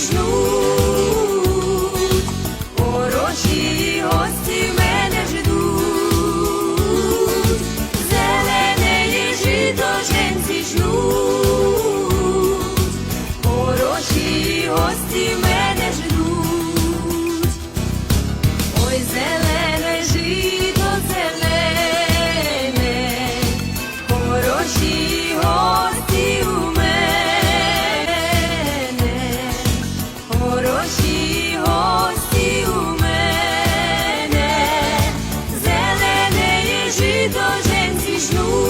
There's no ніжну.